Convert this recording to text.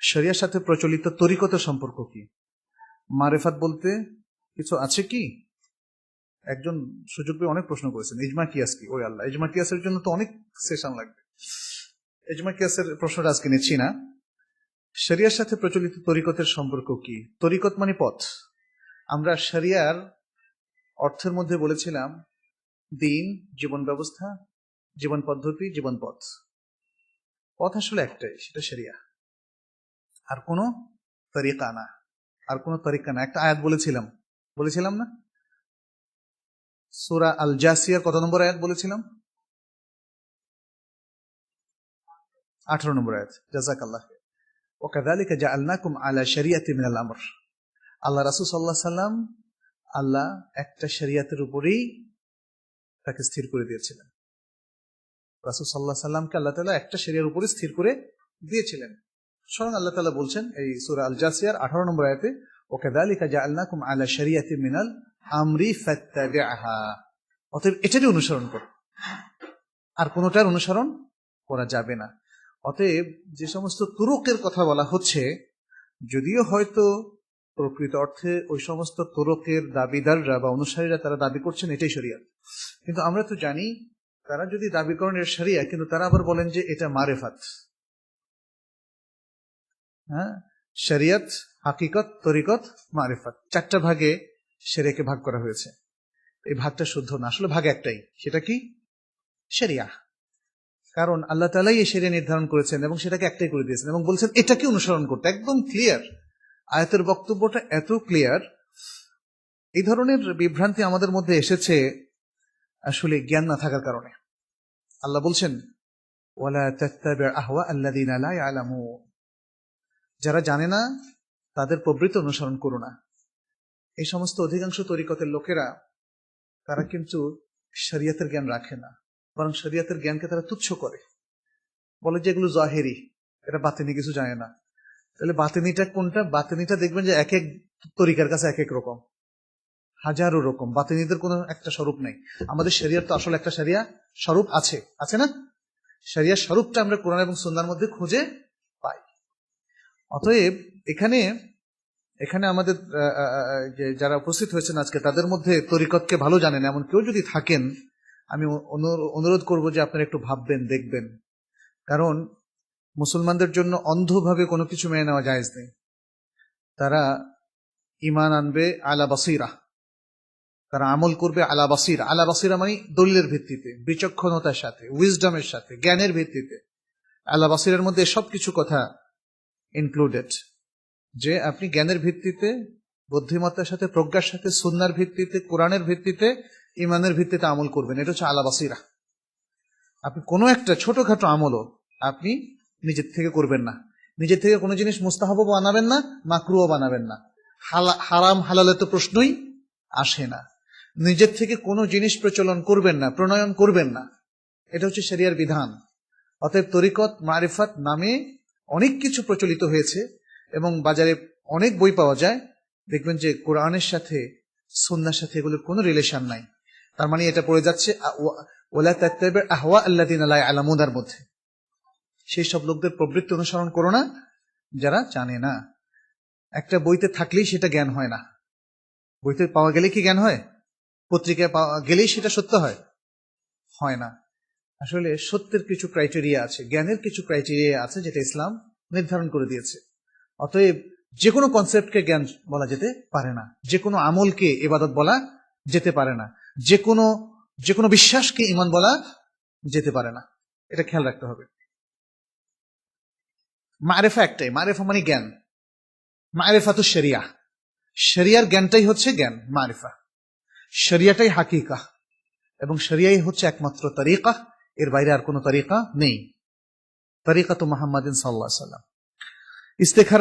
শরিয়ার সাথে প্রচলিত তরিকতের সম্পর্ক কি? মারেফাত বলতে কিছু আছে কি? একজন সুযোগ পেয়ে অনেক প্রশ্ন করেছেন। ইজমা কিয়াস কি? ওই আল্লাহ। ইজমা কিয়াসের জন্য তো অনেক সেশন লাগবে। ইজমা কিয়াসের প্রশ্নটা আজকে নিচ্ছি না। শরিয়ার সাথে প্রচলিত তরিকতের সম্পর্ক কি? তরিকত মানে পথ। আমরা শরিয়ার অর্থের মধ্যে বলেছিলাম দিন, জীবন ব্যবস্থা, জীবন পদ্ধতি, জীবন পথ। পথ আসলে একটাই, সেটা শরিয়া। আর কোনো তরিকা না। আর কোনো তরিকা না। একটা আয়াত বলেছিলাম। বলেছিলাম না? সুরা আল জাসিয়ার কত নম্বর আয়াত বলেছিলাম? আঠারো নম্বর আয়াত। আল্লাহ ওকাদালিকা মিনাল আমর। আল্লাহ রাসুল সাল্লাহ সাল্লাম আল্লাহ একটা শরিয়াতের উপরেই তাকে স্থির করে দিয়েছিলেন। রাসুল সাল্লাহ সাল্লামকে আল্লাহ তালা একটা শরিয়ার উপরে স্থির করে দিয়েছিলেন। স্মরণ আল্লাহ তালা বলছেন এই সুরা আল জাসিয়ার আঠারো নম্বর আয়তে ওকে দালিকা জা আল্লাহ কুম শরিয়াতে শরিয়াতি মিনাল আমরি আহা অতএব এটারই অনুসরণ কর, আর কোনোটার অনুসরণ করা যাবে না। অতএব যে সমস্ত তুরুকের কথা বলা হচ্ছে, যদিও হয়তো প্রকৃত অর্থে ওই সমস্ত তুরকের দাবিদাররা বা অনুসারীরা তারা দাবি করছেন, এটাই সরিয়া কিন্তু আমরা তো জানি, তারা যদি দাবি করেন এর সারিয়া কিন্তু তারা আবার বলেন যে এটা মারেফাত। হ্যাঁ? শরিয়ত, হাকিকত, তরিকত, মারেফাত। চারটা ভাগে সেরেকে ভাগ করা হয়েছে। এই ভাগটা শুদ্ধ না। আসলে ভাগ একটাই। সেটা কি? শরিয়া। কারণ আল্লাহ তালাই এই সেরে নির্ধারণ করেছেন এবং সেটাকে একটাই করে দিয়েছেন এবং বলছেন, এটাকে অনুসরণ করতে। একদম ক্লিয়ার আয়াতের বক্তব্যটা এত ক্লিয়ার এই ধরনের বিভ্রান্তি আমাদের মধ্যে এসেছে আসলে জ্ঞান না থাকার কারণে। আল্লাহ বলছেন, ওয়ালা আহওয়া আল্লাযিনা লা যারা জানে না, তাদের প্রবৃত্তি অনুসরণ করো না। এই সমস্ত অধিকাংশ তরিকতের লোকেরা, তারা কিন্তু শরিয়তের জ্ঞান রাখে না। বরং শরিয়াতের জ্ঞানকে তারা তুচ্ছ করে। বলে যে এগুলো জাহেরি এটা বাতিনি কিছু জানে না। তাহলে বাতিনিটা কোনটা? বাতিনিটা দেখবেন যে এক এক তরিকার কাছে এক এক রকম। হাজারো রকম। বাতিনিদের কোনো একটা স্বরূপ নেই। আমাদের শরিয়ার তো আসলে একটা শরিয়া স্বরূপ আছে। আছে না? শরিয়ার স্বরূপটা আমরা কোরআন এবং সন্ধ্যার মধ্যে খুঁজে অতএব এখানে এখানে আমাদের যারা উপস্থিত হয়েছেন আজকে, তাদের মধ্যে তরিকতকে ভালো জানেন। এমন কেউ যদি থাকেন, আমি অনু- অনুরোধ করব যে আপনারা একটু ভাববেন, দেখবেন। কারণ মুসলমানদের জন্য অন্ধভাবে কোনো কিছু মেনে নেওয়া জায়েজ নেই। তারা ইমান আনবে আলা বাসিরা। তারা আমল করবে আলা বাসিরা। আলা বাসিরা মানে দলিলের ভিত্তিতে, বিচক্ষণতার সাথে উইজডমের সাথে, জ্ঞানের ভিত্তিতে। আলা বাসিরার মধ্যে সব কিছু কথা ইনক্লুডেড যে আপনি জ্ঞানের ভিত্তিতে, বুদ্ধিমত্তার সাথে, প্রজ্ঞার সাথে, সুন্নার ভিত্তিতে, কোরআনের ভিত্তিতে, ইমানের ভিত্তিতে আমল করবেন। এটা হচ্ছে আলা বাসিরা। আপনি কোনো একটা ছোটখাটো আমলও আপনি নিজের থেকে করবেন না। নিজের থেকে কোনো জিনিস মুস্তাহাবও বানাবেন না মাকরুও বানাবেন না। হারাম হালালে তো প্রশ্নই আসে না। নিজের থেকে কোনো জিনিস প্রচলন করবেন না, প্রণয়ন করবেন না। এটা হচ্ছে সেরিয়ার বিধান। অতএব তরিকত, মারিফাত নামে অনেক কিছু প্রচলিত হয়েছে এবং বাজারে অনেক বই পাওয়া যায়। দেখবেন যে কোরআনের সাথে সন্ন্যার সাথে এগুলোর কোনো রিলেশন নাই। তার মানে এটা পড়ে যাচ্ছে ওলা আহওয়া আল্লাযিনা লা ইয়ালামুনার মধ্যে। সেই সব লোকদের প্রবৃত্তি অনুসরণ করো না, যারা জানে না। একটা বইতে থাকলেই সেটা জ্ঞান হয় না। বইতে পাওয়া গেলে কি জ্ঞান হয়? পত্রিকায় পাওয়া গেলেই সেটা সত্য হয়? হয় না। আসলে সত্যের কিছু ক্রাইটেরিয়া আছে, জ্ঞানের কিছু ক্রাইটেরিয়া আছে যেটা ইসলাম নির্ধারণ করে দিয়েছে। অতএব যে কোনো কনসেপ্টকে জ্ঞান বলা যেতে পারে না যে কোনো আমলকে এবাদত বলা যেতে পারে না যে কোনো যে কোনো বিশ্বাসকে ইমান বলা যেতে পারে না। এটা খেয়াল রাখতে হবে। মারেফা একটাই, মারেফা মানে জ্ঞান। মারেফা তো শরিয়া। শরিয়ার জ্ঞানটাই হচ্ছে জ্ঞান, মারেফা। শরিয়াটাই হাকিকা। এবং শরিয়াই হচ্ছে একমাত্র তরিকা। এর বাইরে আর কোনো তারিকা নেই। তারিকা তো মোহাম্মদিন সাল্লাহ সাল্লাম ইস্তেখার